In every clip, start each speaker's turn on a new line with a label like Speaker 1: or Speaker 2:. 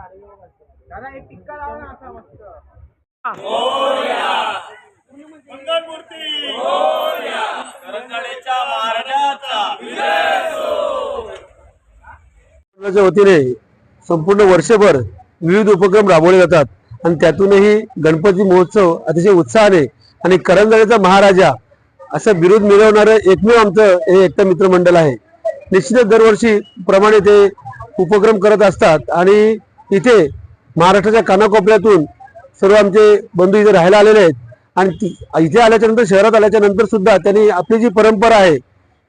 Speaker 1: एक टिक्का लावा ना असा मस्त.
Speaker 2: महाराजाचा
Speaker 3: वतीने संपूर्ण वर्षभर विविध उपक्रम राबवले जातात आणि त्यातूनही गणपती महोत्सव अतिशय उत्साहाने आणि करंजाळेचा महाराजा असं बिरुद मिळवणारं एकमेव आमचं हे एकता मित्र मंडळ आहे. निश्चितच दरवर्षी प्रमाणे ते उपक्रम करत असतात आणि इथे महाराष्ट्राच्या कानाकोपऱ्यातून सर्व आमचे बंधू इथे राहायला आलेले आहेत. आणि इथे आल्याच्यानंतर शहरात आल्याच्यानंतर सुद्धा त्यांनी आपली जी परंपरा आहे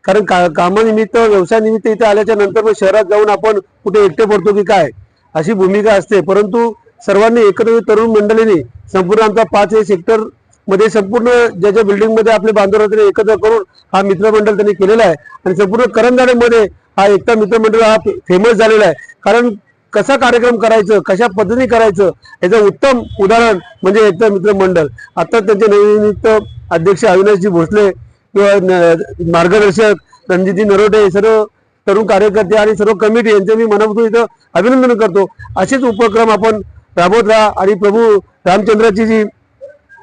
Speaker 3: कारण का कामानिमित्त व्यवसायानिमित्त इथे आल्याच्यानंतर मग शहरात जाऊन आपण कुठे एकटे पडतो की काय अशी भूमिका असते. परंतु सर्वांनी एकत्र तरुण मंडळींनी संपूर्ण आमचा पाच हे सेक्टरमध्ये संपूर्ण ज्या ज्या बिल्डिंगमध्ये आपले बांधव एकत्र करून हा मित्रमंडळ त्यांनी केलेला आहे. आणि संपूर्ण करंजाड्यामध्ये हा एकता मित्रमंडळ हा फेमस झालेला आहे. कारण कसा कार्यक्रम करायचं कशा पद्धतीने करायचं याचं उत्तम उदाहरण म्हणजे एकतर मित्र मंडळ आता त्यांचे नवनियुक्त अध्यक्ष अविनाशजी भोसले किंवा मार्गदर्शक रणजितजी नरोटे सर्व तरुण कार्यकर्ते आणि सर्व कमिटी यांचे मी मनापासून इथं अभिनंदन करतो. असेच उपक्रम आपण राबवत राहा आणि प्रभू रामचंद्राची जी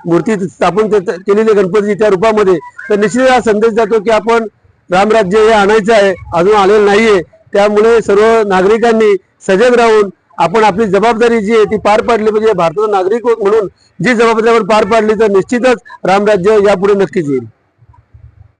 Speaker 3: मूर्ती स्थापन केलेली गणपतीची त्या रूपामध्ये तर निश्चित हा संदेश जातो की आपण रामराज्य हे आणायचं आहे अजून आलेलं नाहीये. त्यामुळे सर्व नागरिकांनी सजग राहून आपण आपली जबाबदारी जी आहे ती पार पाडली म्हणजे भारताचा नागरिक म्हणून जी जबाबदारी आपण पार पाडली तर निश्चितच रामराज्य यापुढे नक्कीच येईल.